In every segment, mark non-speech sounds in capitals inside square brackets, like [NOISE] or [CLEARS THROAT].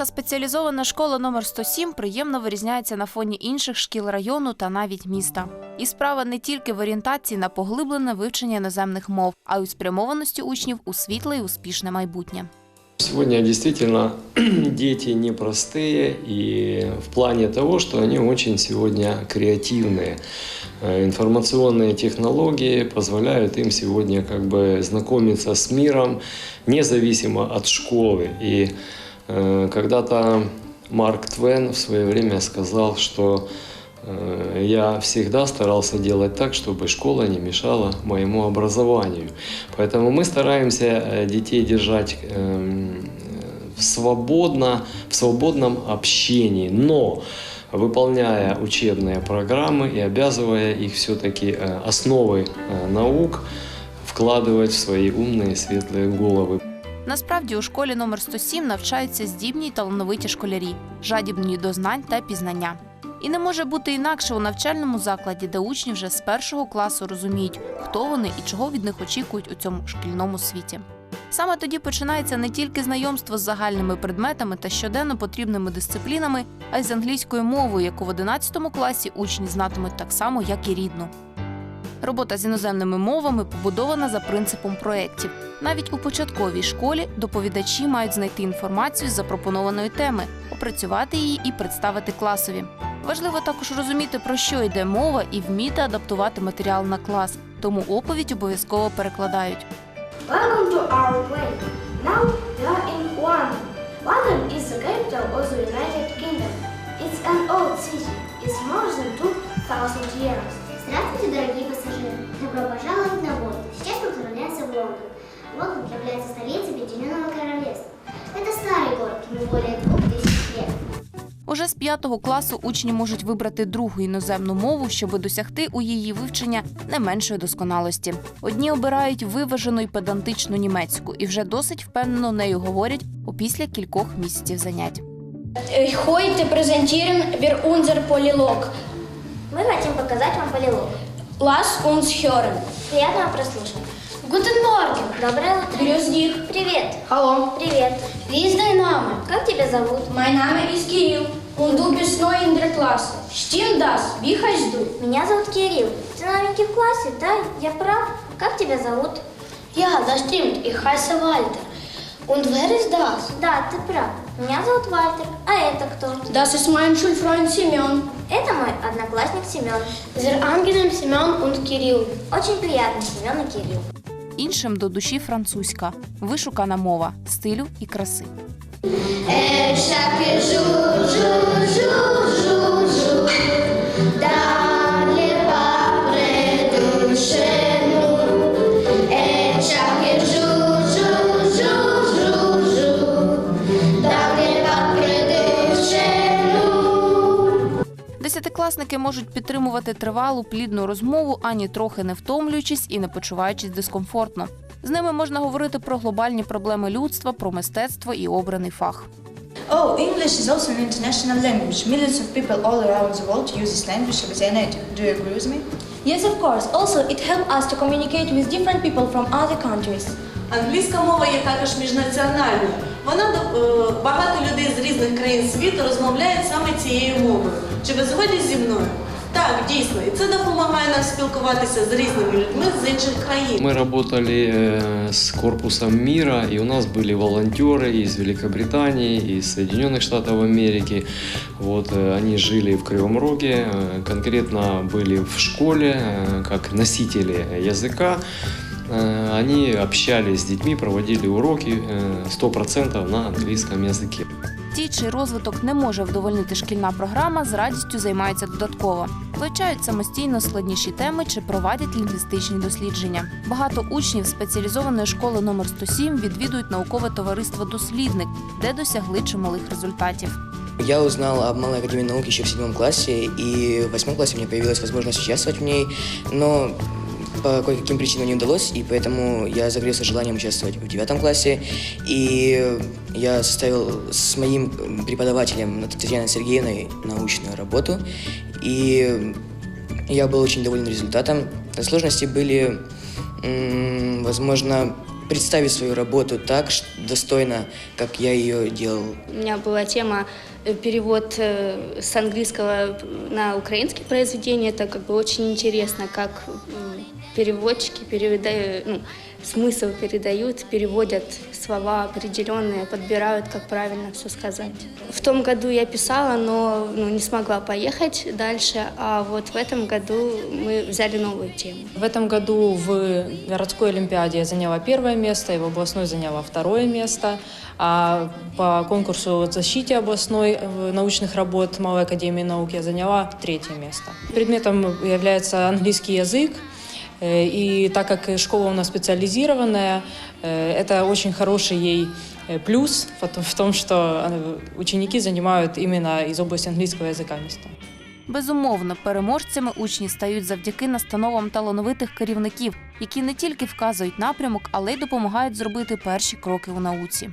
Запорізька спеціалізована школа номер 107 приємно вирізняється на фоні інших шкіл району та навіть міста. І справа не тільки в орієнтації на поглиблене вивчення іноземних мов, а й у спрямованості учнів у світле і успішне майбутнє. Сегодня действительно [CLEARS THROAT] дети непростые и в плане того, что они очень сегодня креативные. Э, Информационные технологии позволяют им сегодня как бы знакомиться с миром независимо от школы. И э, Когда-то Марк Твен в свое время сказал, что э, я всегда старался делать так, чтобы школа не мешала моему образованию. Поэтому мы стараемся э, детей держать эм, свободно, в свободном общении, но выполняя учебные программы и обязывая их все-таки э, основы э, наук вкладывать в свои умные светлые головы. Насправді у школі номер 107 навчаються здібні й талановиті школярі, жадібні до знань та пізнання. І не може бути інакше у навчальному закладі, де учні вже з першого класу розуміють, хто вони і чого від них очікують у цьому шкільному світі. Саме тоді починається не тільки знайомство з загальними предметами та щоденно потрібними дисциплінами, а й з англійською мовою, яку в 11 класі учні знатимуть так само, як і рідну. Робота з іноземними мовами побудована за принципом проєктів. Навіть у початковій школі доповідачі мають знайти інформацію з запропонованої теми, опрацювати її і представити класові. Важливо також розуміти, про що йде мова, і вміти адаптувати матеріал на клас, тому оповідь обов'язково перекладають. Welcome to our plane. Now we are in London. London is the capital of the United Kingdom. It's an old city. It's more than 2,000 years. Здравствуйте, дорогие пассажиры! Добро пожаловать на борт. Сейчас мы отправляемся в Лондон. Лондон является столицей Объединенного Королевства. Это старый город, ему более двух тысяч лет. Уже з п'ятого класу учні можуть вибрати другу іноземну мову, щоб досягти у її вивчення не меншої досконалості. Одні обирають виважену й педантичну німецьку і вже досить впевнено нею говорять опісля кількох місяців занять. Heute präsentieren wir unser Polylog. Мы хотим показать вам полилог. Lass uns hören. Приятного прослушивания. Guten Morgen. Доброе утро. Grüß dich. Привет. Hallo. Привет. Wie ist dein Name? Как тебя зовут? Mein Name ist Kirill und du bist neu in der Klasse. Stimmt das? Wie heißt du? Меня зовут Кирилл. Ты новенький в классе, да? Я прав. Как тебя зовут? Ja, das stimmt. Ich heiße Walter. Und wer ist das? Да, ты прав. Меня зовут Вальтер. А это кто? Das ist mein Schulfreund Семен. Это мой одноклассник Семен. Зер Ангелем Семен und Кирилл. Очень приятно, Семен и Кирилл. Іншим до душі французька, вишукана мова, стилю і краси. Десятикласники можуть підтримувати тривалу плідну розмову, ані трохи не втомлюючись і не почуваючись дискомфортно. З ними можна говорити про глобальні проблеми людства, про мистецтво і обраний фах. Oh, English is also an international language. Millions of people all around the world use this language as their native. Do you agree with me? Yes, of course. Also, it helps us to communicate with different people from other countries. Англійська мова є також міжнаціональною. Вона е, багато людей з різних країн світу розмовляють саме цією мовою. Чи ви згодні зі мною? Так, дійсно, і це допомагає нам спілкуватися з різними людьми з інших країн. Мы работали э, с корпусом мира, и у нас были волонтеры из Великобритании, из Соединенных Штатов Америки. Вот, э, они жили в Кривом Роге, э, конкретно были в школе э, как носители языка. Э, Они общались с детьми, проводили уроки э, 100% на английском языке. Ті, чий розвиток не може вдовольнити шкільна програма, з радістю займаються додатково, вивчають самостійно складніші теми чи проводять лінгвістичні дослідження. Багато учнів спеціалізованої школи номер 107 відвідують наукове товариство Дослідник, де досягли чималих результатів. Я узнал об Малой Академии Наук еще в седьмом классе, и в восьмом классе у меня появилась возможность участвовать в ней, но по кое-каким причинам не удалось, и поэтому я загорелся желанием участвовать в девятом классе, и я составил с моим преподавателем Татьяной Сергеевной научную работу, и я был очень доволен результатом. Сложности были, возможно, представить свою работу так достойно, как я ее делал. У меня была тема э, перевод э, с английского на украинский произведение. Это как бы очень интересно, как м, переводчики передают, ну, смысл передают, переводят слова определенные, подбирают, как правильно все сказать. В том году я писала, но ну, не смогла поехать дальше, а вот в этом году мы взяли новую тему. В этом году в городской олимпиаде я заняла первое место, и в областной заняла второе место. А по конкурсу защите областной э, научных работ Малой академии наук я заняла третье место. Предметом является английский язык. Э, И так как школа у нас специализированная, э, это очень хороший ей э, плюс в том- в том, что э, ученики занимают именно из области английского языка места. Безумовно, переможцями учні стають завдяки настановам талановитих керівників, які не тільки вказують напрямок, але й допомагають зробити перші кроки у науці.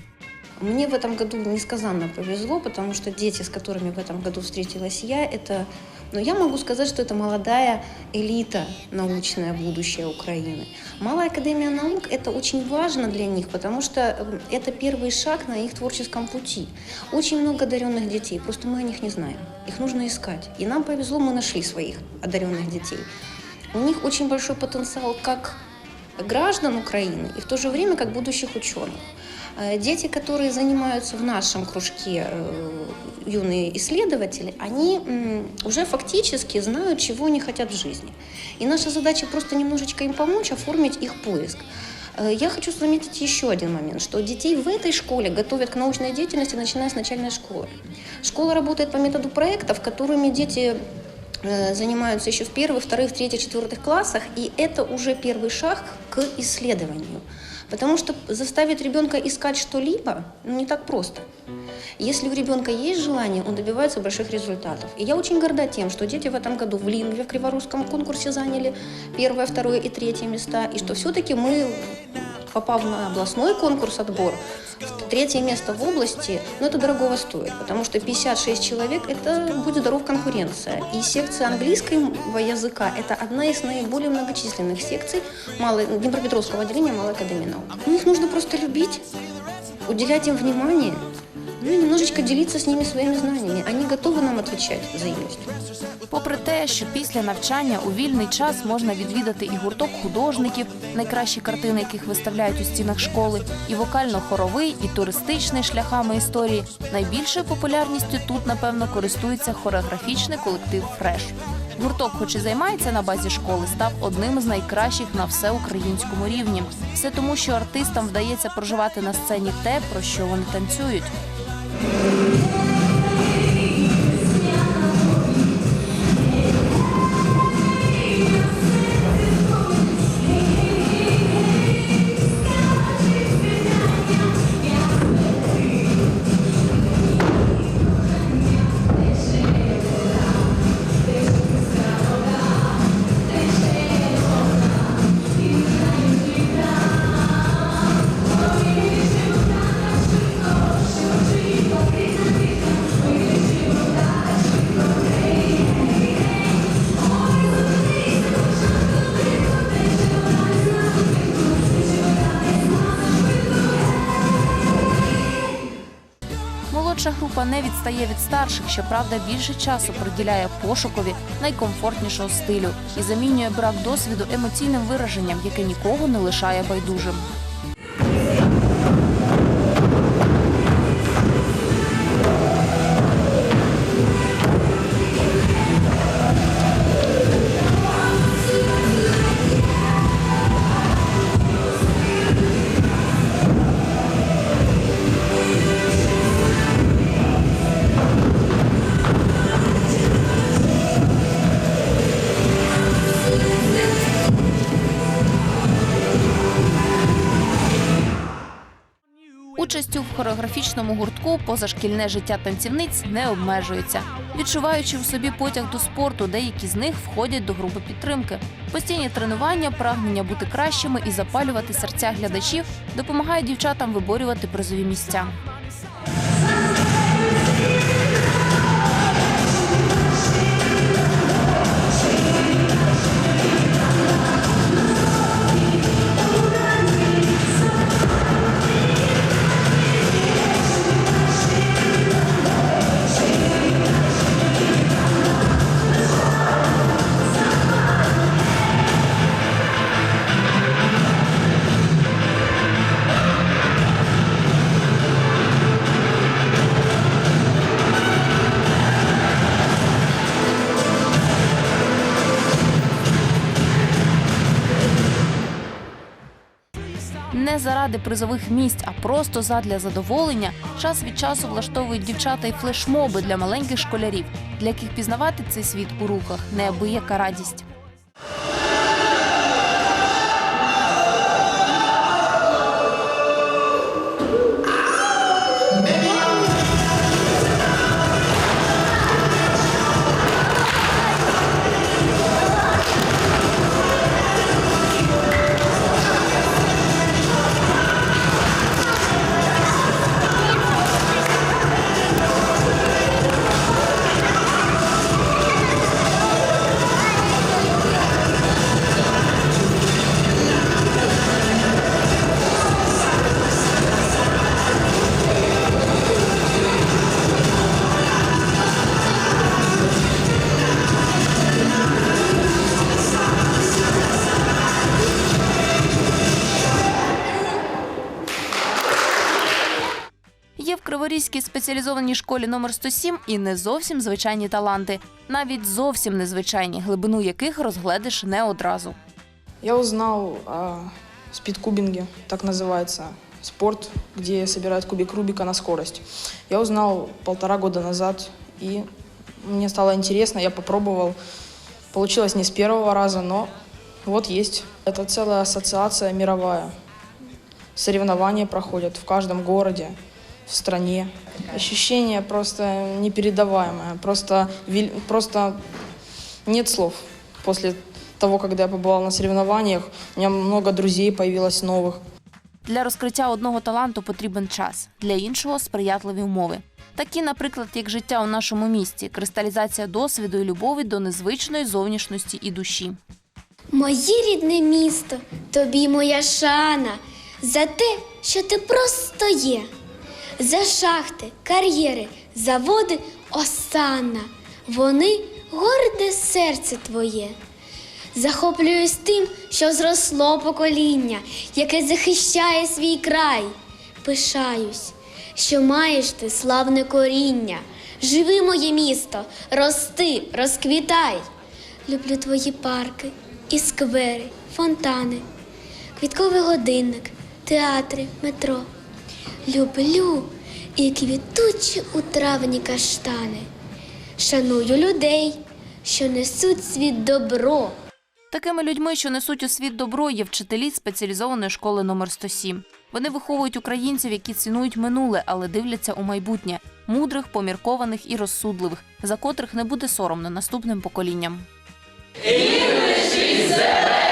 Мне в этом году несказанно повезло, потому что дети, с которыми в этом году встретилась я, это, ну, я могу сказать, что это молодая элита научное будущее Украины. Малая академия наук – это очень важно для них, потому что м, это первый шаг на их творческом пути. Очень много одаренных детей, просто мы о них не знаем. Их нужно искать. И нам повезло, мы нашли своих одаренных детей. У них очень большой потенциал как граждан Украины и в то же время как будущих ученых. Э, Дети, которые занимаются в нашем кружке э, юные исследователи, они уже фактически знают, чего они хотят в жизни. И наша задача просто немножечко им помочь оформить их поиск. Э, Я хочу заметить еще один момент, что детей в этой школе готовят к научной деятельности, начиная с начальной школы. Школа работает по методу проектов, которыми дети занимаются еще в первых, вторых, третьих, четвертых классах, и это уже первый шаг к исследованию. Потому что заставить ребенка искать что-либо ну, не так просто. Если у ребенка есть желание, он добивается больших результатов. И я очень горда тем, что дети в этом году в Лингве, в Криворусском конкурсе заняли первое, второе и третье места, и что все-таки мы, попав на областной конкурс отбор, третье место в области, ну это дорогого стоит, потому что 56 человек – это будет здоров конкуренция. И секция английского языка – это одна из наиболее многочисленных секций малой, Днепропетровского отделения Малой Академии наук. Ну, их нужно просто любить, уделять им внимание, ну немножечко делиться с ними своими знаниями. Они готовы нам отвечать взаимностью. Попри те, що після навчання у вільний час можна відвідати і гурток художників, найкращі картини яких виставляють у стінах школи, і вокально-хоровий, і туристичний шляхами історії. Найбільшою популярністю тут, напевно, користується хореографічний колектив Фреш. Гурток, хоч і займається на базі школи, став одним з найкращих на всеукраїнському рівні. Все тому, що артистам вдається проживати на сцені те, про що вони танцюють. Thank you. Група не відстає від старших, щоправда, більше часу приділяє пошукові найкомфортнішого стилю і замінює брак досвіду емоційним вираженням, яке нікого не лишає байдужим. Хореографічному гуртку позашкільне життя танцівниць не обмежується. Відчуваючи в собі потяг до спорту, деякі з них входять до групи підтримки. Постійні тренування, прагнення бути кращими і запалювати серця глядачів допомагають дівчатам виборювати призові місця. Заради призових місць, а просто задля задоволення, час від часу влаштовують дівчата й флешмоби для маленьких школярів, для яких пізнавати цей світ у руках неабияка радість. Криворізькій спеціалізованій школі номер 107 і не зовсім звичайні таланти, навіть зовсім незвичайні, глибину яких розгледиш не одразу. Я узнал о спидкубинге, так называется спорт, где собирают кубик Рубика на скорость. Я узнал полтора года назад, и мне стало интересно, я попробовал. Получилось не с первого раза, но вот есть. Это целая ассоциация мировая. Соревнования проходят в каждом городе, в стране. Ощущение просто непередаваемое. Просто, просто нет слов. После того, когда я побывал на соревнованиях, у меня много друзей появилось новых. Для розкриття одного таланту потрібен час, для іншого сприятливі умови. Такі, наприклад, як життя у нашому місті, кристалізація досвіду і любові до незвичної зовнішності і душі. Моє рідне місто, тобі моя шана за те, що ти просто є. За шахти, кар'єри, заводи осанна. Вони горде серце твоє. Захоплююсь тим, що зросло покоління, яке захищає свій край. Пишаюсь, що маєш ти славне коріння. Живи, моє місто, рости, розквітай. Люблю твої парки і сквери, фонтани, квітковий годинник, театри, метро. Люблю і квітучі у травні каштани. Шаную людей, що несуть світ добро. Такими людьми, що несуть у світ добро, є вчителі спеціалізованої школи номер 107. Вони виховують українців, які цінують минуле, але дивляться у майбутнє мудрих, поміркованих і розсудливих, за котрих не буде соромно наступним поколінням. The best.